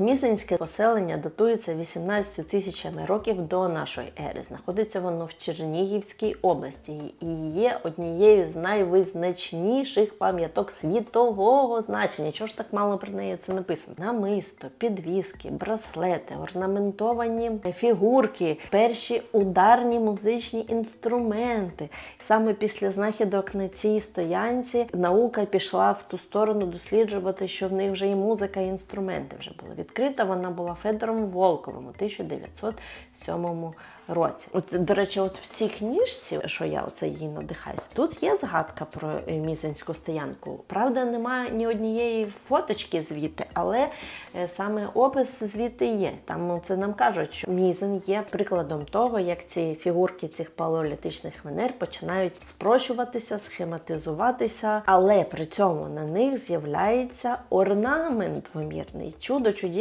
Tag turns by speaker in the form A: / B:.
A: Мізинське поселення датується 18 тисячами років до нашої ери. Знаходиться воно в Чернігівській області і є однією з найвизначніших пам'яток світового значення. Чого ж так мало про неї це написано? Намисто, підвіски, браслети, орнаментовані фігурки, перші ударні музичні інструменти. Саме після знахідок на цій стоянці наука пішла в ту сторону досліджувати, що в них вже і музика, і інструменти вже були. Відкрита вона була Федором Волковим у 1907 році. От, до речі, от в цій книжці, що я оце її надихаюсь, тут є згадка про е, мізинську стоянку. Правда, немає ні однієї фоточки звідти, але е, саме опис звідти є. Там ну, це нам кажуть, що мізин є прикладом того, як ці фігурки цих палеолітичних венер починають спрощуватися, схематизуватися, але при цьому на них з'являється орнамент двомірний, чудо чудес